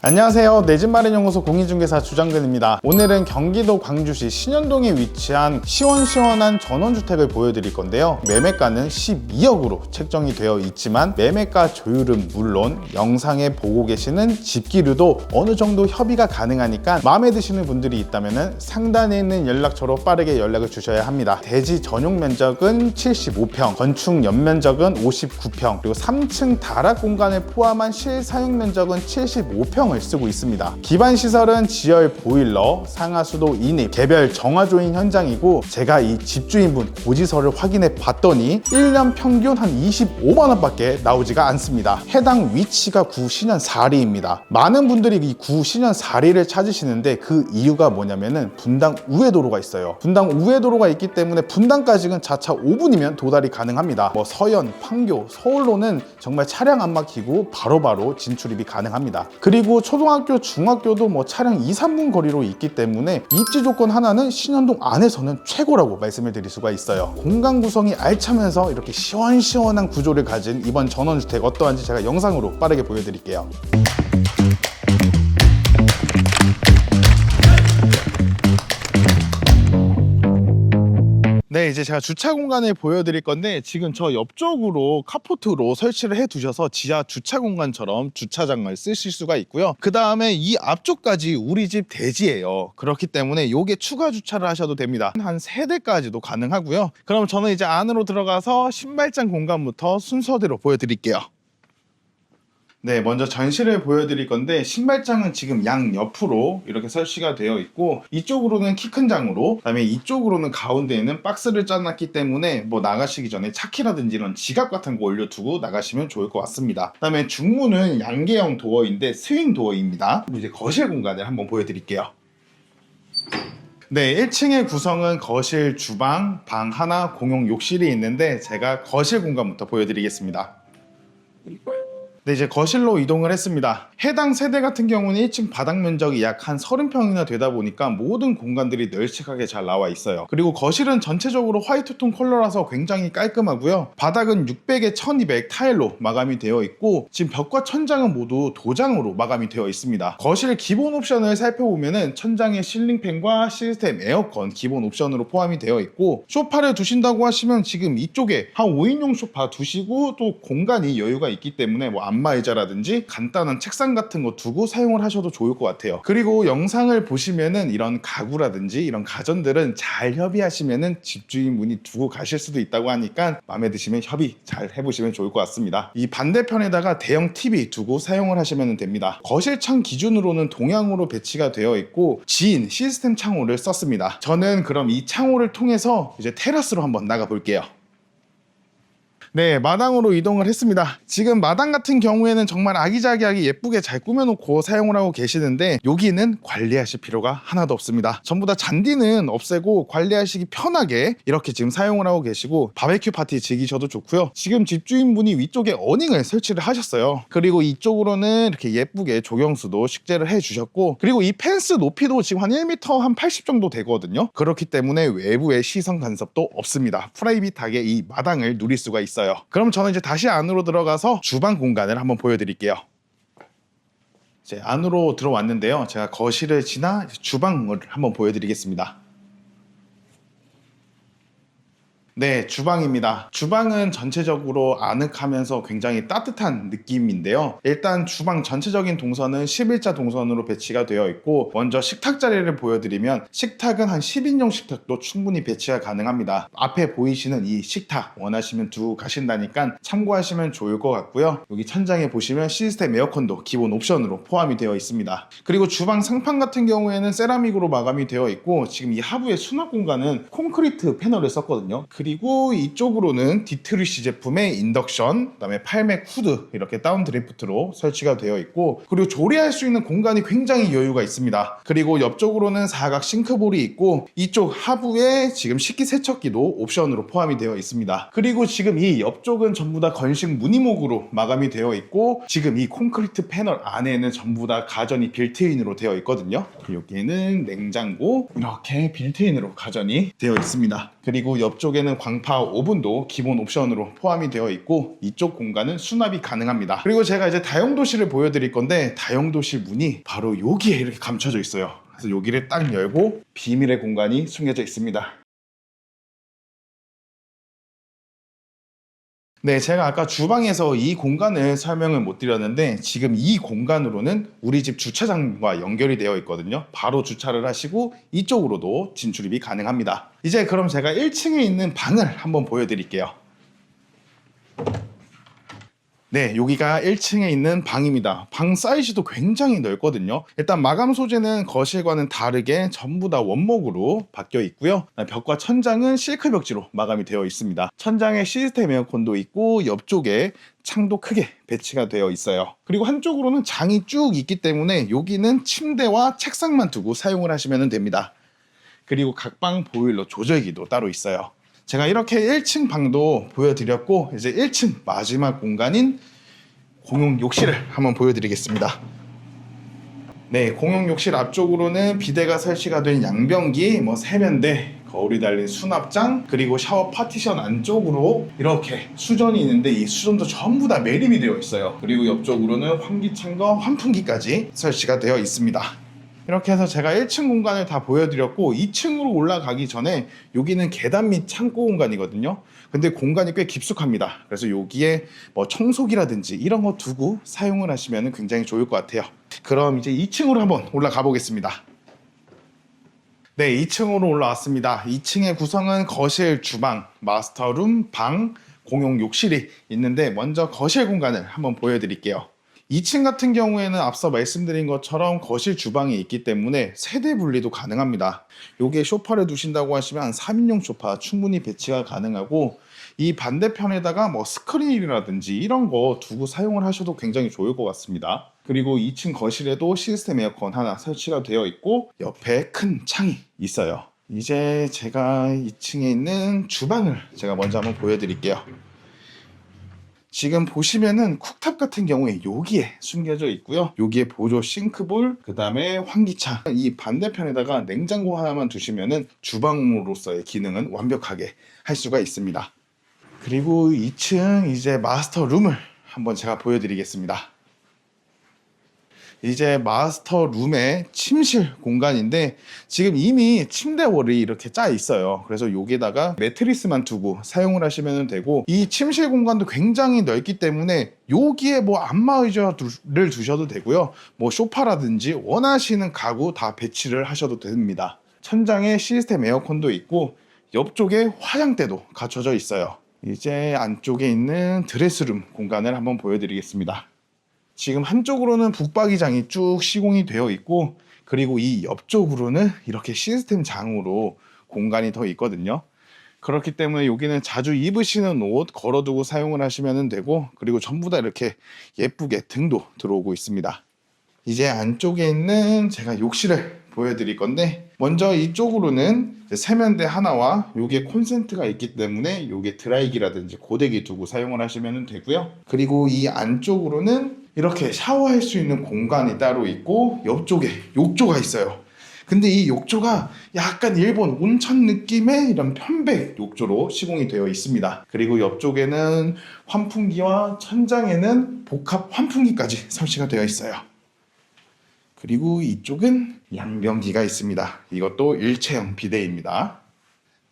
안녕하세요. 내집 마련 연구소 공인중개사 주장근입니다. 오늘은 경기도 광주시 신현동에 위치한 시원시원한 전원주택을 보여드릴 건데요. 매매가는 12억으로 책정이 되어 있지만 매매가 조율은 물론 영상에 보고 계시는 집기류도 어느 정도 협의가 가능하니까 마음에 드시는 분들이 있다면 상단에 있는 연락처로 빠르게 연락을 주셔야 합니다. 대지 전용 면적은 75평, 건축 연면적은 59평, 그리고 3층 다락 공간을 포함한 실사용 면적은 75평 을 쓰고 있습니다. 기반 시설은 지열 보일러, 상하수도 인입, 개별 정화조인 현장이고 제가 이 집주인분 고지서를 확인해 봤더니 1년 평균 한 25만 원밖에 나오지가 않습니다. 해당 위치가 구 신현 사리입니다. 많은 분들이 이 구 신현 사리를 찾으시는데 그 이유가 뭐냐면은 분당 우회 도로가 있어요. 분당 우회 도로가 있기 때문에 분당까지는 자차 5분이면 도달이 가능합니다. 뭐 서현, 판교, 서울로는 정말 차량 안 막히고 바로바로 진출입이 가능합니다. 그리고 초등학교, 중학교도 뭐 차량 2, 3분 거리로 있기 때문에 입지 조건 하나는 신현동 안에서는 최고라고 말씀을 드릴 수가 있어요. 공간 구성이 알차면서 이렇게 시원시원한 구조를 가진 이번 전원주택 어떠한지 제가 영상으로 빠르게 보여드릴게요. 네, 이제 제가 주차 공간을 보여드릴 건데 지금 저 옆쪽으로 카포트로 설치를 해 두셔서 지하 주차 공간처럼 주차장을 쓰실 수가 있고요. 그 다음에 이 앞쪽까지 우리 집 대지예요. 그렇기 때문에 요게 추가 주차를 하셔도 됩니다. 한 세 대까지도 가능하고요. 그럼 저는 이제 안으로 들어가서 신발장 공간부터 순서대로 보여드릴게요. 네, 먼저 전시를 보여드릴 건데 신발장은 지금 양 옆으로 이렇게 설치가 되어 있고 이쪽으로는 키 큰 장으로 그다음에 이쪽으로는 가운데에는 박스를 짜놨기 때문에 뭐 나가시기 전에 차키라든지 이런 지갑 같은 거 올려두고 나가시면 좋을 것 같습니다. 그다음에 중문은 양계형 도어인데 스윙 도어입니다. 이제 거실 공간을 한번 보여드릴게요. 네, 1층의 구성은 거실, 주방, 방 하나, 공용 욕실이 있는데 제가 거실 공간부터 보여드리겠습니다. 네, 이제 거실로 이동을 했습니다. 해당 세대 같은 경우는 1층 바닥 면적이 약 한 30평이나 되다 보니까 모든 공간들이 널찍하게 잘 나와 있어요. 그리고 거실은 전체적으로 화이트톤 컬러라서 굉장히 깔끔하고요. 바닥은 600에 1200 타일로 마감이 되어 있고 지금 벽과 천장은 모두 도장으로 마감이 되어 있습니다. 거실 기본 옵션을 살펴보면은 천장에 실링팬과 시스템 에어컨 기본 옵션으로 포함이 되어 있고 소파를 두신다고 하시면 지금 이쪽에 한 5인용 소파 두시고 또 공간이 여유가 있기 때문에 뭐안 마의자라든지 간단한 책상 같은 거 두고 사용을 하셔도 좋을 것 같아요. 그리고 영상을 보시면은 이런 가구라든지 이런 가전들은 잘 협의하시면은 집주인분이 두고 가실 수도 있다고 하니까 마음에 드시면 협의 잘 해보시면 좋을 것 같습니다. 이 반대편에다가 대형 TV 두고 사용을 하시면 됩니다. 거실 창 기준으로는 동향으로 배치가 되어 있고 지인 시스템 창호를 썼습니다. 저는 그럼 이 창호를 통해서 이제 테라스로 한번 나가 볼게요. 네, 마당으로 이동을 했습니다. 지금 마당 같은 경우에는 정말 아기자기하게 예쁘게 잘 꾸며놓고 사용을 하고 계시는데 여기는 관리하실 필요가 하나도 없습니다. 전부 다 잔디는 없애고 관리하시기 편하게 이렇게 지금 사용을 하고 계시고 바베큐 파티 즐기셔도 좋고요. 지금 집주인분이 위쪽에 어닝을 설치를 하셨어요. 그리고 이쪽으로는 이렇게 예쁘게 조경수도 식재를 해주셨고 그리고 이 펜스 높이도 지금 한 1m 한 80 정도 되거든요. 그렇기 때문에 외부의 시선 간섭도 없습니다. 프라이빗하게 이 마당을 누릴 수가 있어요. 그럼 저는 이제 다시 안으로 들어가서 주방 공간을 한번 보여드릴게요. 이제 안으로 들어왔는데요. 제가 거실을 지나 주방을 한번 보여드리겠습니다. 네, 주방입니다. 주방은 전체적으로 아늑하면서 굉장히 따뜻한 느낌인데요. 일단 주방 전체적인 동선은 11자 동선으로 배치가 되어 있고 먼저 식탁 자리를 보여드리면 식탁은 한 10인용 식탁도 충분히 배치가 가능합니다. 앞에 보이시는 이 식탁 원하시면 두고 가신다니까 참고하시면 좋을 것 같고요. 여기 천장에 보시면 시스템 에어컨도 기본 옵션으로 포함이 되어 있습니다. 그리고 주방 상판 같은 경우에는 세라믹으로 마감이 되어 있고 지금 이 하부의 수납 공간은 콘크리트 패널을 썼거든요. 그리고 이쪽으로는 디트리시 제품의 인덕션, 그다음에 8맥 후드 이렇게 다운 드리프트로 설치가 되어 있고 그리고 조리할 수 있는 공간이 굉장히 여유가 있습니다. 그리고 옆쪽으로는 사각 싱크볼이 있고 이쪽 하부에 지금 식기세척기도 옵션으로 포함이 되어 있습니다. 그리고 지금 이 옆쪽은 전부 다 건식 무늬목으로 마감이 되어 있고 지금 이 콘크리트 패널 안에는 전부 다 가전이 빌트인으로 되어 있거든요. 여기는 냉장고 이렇게 빌트인으로 가전이 되어 있습니다. 그리고 옆쪽에는 광파 오븐도 기본 옵션으로 포함이 되어 있고 이쪽 공간은 수납이 가능합니다. 그리고 제가 이제 다용도실을 보여드릴 건데 다용도실 문이 바로 여기에 이렇게 감춰져 있어요. 그래서 여기를 딱 열고 비밀의 공간이 숨겨져 있습니다. 네, 제가 아까 주방에서 이 공간을 설명을 못 드렸는데 지금 이 공간으로는 우리 집 주차장과 연결이 되어 있거든요. 바로 주차를 하시고 이쪽으로도 진출입이 가능합니다. 이제 그럼 제가 1층에 있는 방을 한번 보여드릴게요. 네, 여기가 1층에 있는 방입니다. 방 사이즈도 굉장히 넓거든요. 일단 마감 소재는 거실과는 다르게 전부 다 원목으로 바뀌어 있고요. 벽과 천장은 실크 벽지로 마감이 되어 있습니다. 천장에 시스템 에어컨도 있고 옆쪽에 창도 크게 배치가 되어 있어요. 그리고 한쪽으로는 장이 쭉 있기 때문에 여기는 침대와 책상만 두고 사용을 하시면 됩니다. 그리고 각방 보일러 조절기도 따로 있어요. 제가 이렇게 1층 방도 보여드렸고 이제 1층 마지막 공간인 공용 욕실을 한번 보여드리겠습니다. 네, 공용 욕실 앞쪽으로는 비대가 설치가 된 양변기, 뭐 세면대, 거울이 달린 수납장, 그리고 샤워 파티션 안쪽으로 이렇게 수전이 있는데 이 수전도 전부 다 매립이 되어 있어요. 그리고 옆쪽으로는 환기창과 환풍기까지 설치가 되어 있습니다. 이렇게 해서 제가 1층 공간을 다 보여드렸고 2층으로 올라가기 전에 여기는 계단 및 창고 공간이거든요. 근데 공간이 꽤 깊숙합니다. 그래서 여기에 뭐 청소기라든지 이런 거 두고 사용을 하시면 굉장히 좋을 것 같아요. 그럼 이제 2층으로 한번 올라가 보겠습니다. 네, 2층으로 올라왔습니다. 2층의 구성은 거실, 주방, 마스터룸, 방, 공용 욕실이 있는데 먼저 거실 공간을 한번 보여드릴게요. 2층 같은 경우에는 앞서 말씀드린 것처럼 거실 주방이 있기 때문에 세대 분리도 가능합니다. 요게 소파를 두신다고 하시면 한 3인용 소파 충분히 배치가 가능하고 이 반대편에다가 뭐 스크린이라든지 이런 거 두고 사용을 하셔도 굉장히 좋을 것 같습니다. 그리고 2층 거실에도 시스템 에어컨 하나 설치가 되어 있고 옆에 큰 창이 있어요. 이제 제가 2층에 있는 주방을 제가 먼저 한번 보여드릴게요. 지금 보시면은 쿡탑 같은 경우에 여기에 숨겨져 있고요. 여기에 보조 싱크볼, 그 다음에 환기창. 이 반대편에다가 냉장고 하나만 두시면은 주방으로서의 기능은 완벽하게 할 수가 있습니다. 그리고 2층 이제 마스터 룸을 한번 제가 보여드리겠습니다. 이제 마스터 룸의 침실 공간인데 지금 이미 침대 월이 이렇게 짜 있어요. 그래서 여기다가 매트리스만 두고 사용을 하시면 되고 이 침실 공간도 굉장히 넓기 때문에 여기에 뭐 안마 의자를 두셔도 되고요. 뭐 소파라든지 원하시는 가구 다 배치를 하셔도 됩니다. 천장에 시스템 에어컨도 있고 옆쪽에 화장대도 갖춰져 있어요. 이제 안쪽에 있는 드레스룸 공간을 한번 보여드리겠습니다. 지금 한쪽으로는 북박이장이 쭉 시공이 되어 있고 그리고 이 옆쪽으로는 이렇게 시스템 장으로 공간이 더 있거든요. 그렇기 때문에 여기는 자주 입으시는 옷 걸어두고 사용을 하시면 되고 그리고 전부 다 이렇게 예쁘게 등도 들어오고 있습니다. 이제 안쪽에 있는 제가 욕실을 보여드릴 건데 먼저 이쪽으로는 세면대 하나와 요게 콘센트가 있기 때문에 요게 드라이기라든지 고데기 두고 사용을 하시면 되고요. 그리고 이 안쪽으로는 이렇게 샤워할 수 있는 공간이 따로 있고 옆쪽에 욕조가 있어요. 근데 이 욕조가 약간 일본 온천 느낌의 이런 편백 욕조로 시공이 되어 있습니다. 그리고 옆쪽에는 환풍기와 천장에는 복합 환풍기까지 설치가 되어 있어요. 그리고 이쪽은 양변기가 있습니다. 이것도 일체형 비데입니다.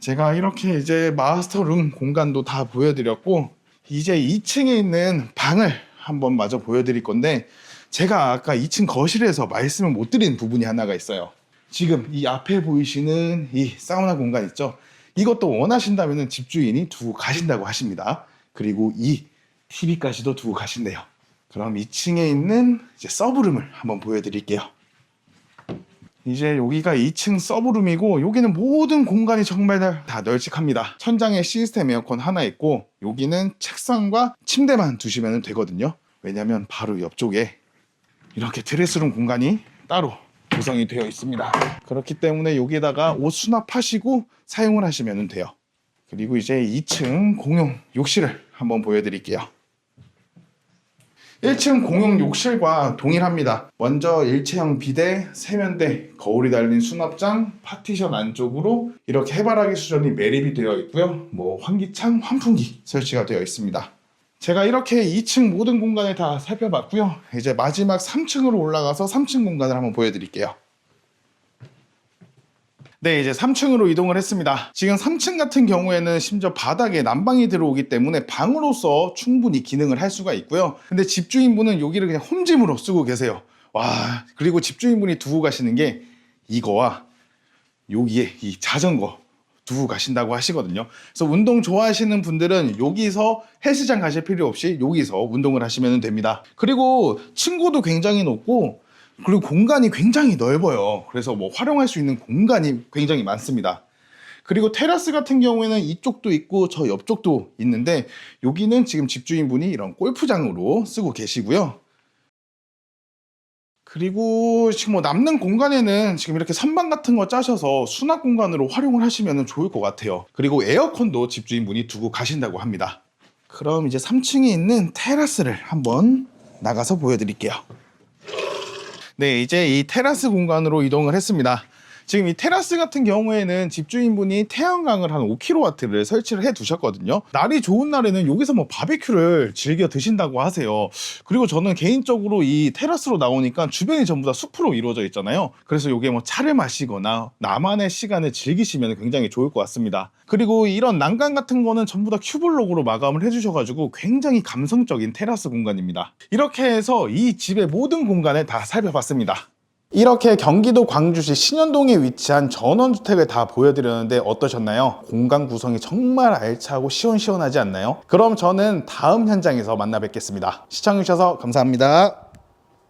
제가 이렇게 이제 마스터룸 공간도 다 보여드렸고 이제 2층에 있는 방을 한번 마저 보여드릴 건데 제가 아까 2층 거실에서 말씀을 못 드린 부분이 하나가 있어요. 지금 이 앞에 보이시는 이 사우나 공간 있죠? 이것도 원하신다면 집주인이 두고 가신다고 하십니다. 그리고 이 TV까지도 두고 가신대요. 그럼 2층에 있는 이제 서브룸을 한번 보여드릴게요. 이제 여기가 2층 서브룸이고 여기는 모든 공간이 정말 다 널찍합니다. 천장에 시스템 에어컨 하나 있고 여기는 책상과 침대만 두시면 되거든요. 왜냐면 바로 옆쪽에 이렇게 드레스룸 공간이 따로 구성이 되어 있습니다. 그렇기 때문에 여기다가 옷 수납하시고 사용을 하시면 돼요. 그리고 이제 2층 공용 욕실을 한번 보여드릴게요. 1층 공용 욕실과 동일합니다. 먼저 일체형 비대, 세면대, 거울이 달린 수납장, 파티션 안쪽으로 이렇게 해바라기 수전이 매립이 되어 있고요. 뭐 환기창, 환풍기 설치가 되어 있습니다. 제가 이렇게 2층 모든 공간을 다 살펴봤고요. 이제 마지막 3층으로 올라가서 3층 공간을 한번 보여드릴게요. 네, 이제 3층으로 이동을 했습니다. 지금 3층 같은 경우에는 심지어 바닥에 난방이 들어오기 때문에 방으로서 충분히 기능을 할 수가 있고요. 근데 집주인분은 여기를 그냥 홈짐으로 쓰고 계세요. 와, 그리고 집주인분이 두고 가시는 게 이거와 여기에 이 자전거 두고 가신다고 하시거든요. 그래서 운동 좋아하시는 분들은 여기서 헬스장 가실 필요 없이 여기서 운동을 하시면 됩니다. 그리고 층고도 굉장히 높고 그리고 공간이 굉장히 넓어요. 그래서 뭐 활용할 수 있는 공간이 굉장히 많습니다. 그리고 테라스 같은 경우에는 이쪽도 있고 저 옆쪽도 있는데 여기는 지금 집주인분이 이런 골프장으로 쓰고 계시고요. 그리고 지금 뭐 남는 공간에는 지금 이렇게 선반 같은 거 짜셔서 수납 공간으로 활용을 하시면 좋을 것 같아요. 그리고 에어컨도 집주인분이 두고 가신다고 합니다. 그럼 이제 3층에 있는 테라스를 한번 나가서 보여드릴게요. 네, 이제 이 테라스 공간으로 이동을 했습니다. 지금 이 테라스 같은 경우에는 집주인분이 태양광을 한 5kW를 설치를 해 두셨거든요. 날이 좋은 날에는 여기서 뭐 바베큐를 즐겨 드신다고 하세요. 그리고 저는 개인적으로 이 테라스로 나오니까 주변이 전부 다 숲으로 이루어져 있잖아요. 그래서 이게 뭐 차를 마시거나 나만의 시간을 즐기시면 굉장히 좋을 것 같습니다. 그리고 이런 난간 같은 거는 전부 다 큐블록으로 마감을 해주셔가지고 굉장히 감성적인 테라스 공간입니다. 이렇게 해서 이 집의 모든 공간을 다 살펴봤습니다. 이렇게 경기도 광주시 신현동에 위치한 전원주택을 다 보여드렸는데 어떠셨나요? 공간 구성이 정말 알차고 시원시원하지 않나요? 그럼 저는 다음 현장에서 만나 뵙겠습니다. 시청해주셔서 감사합니다.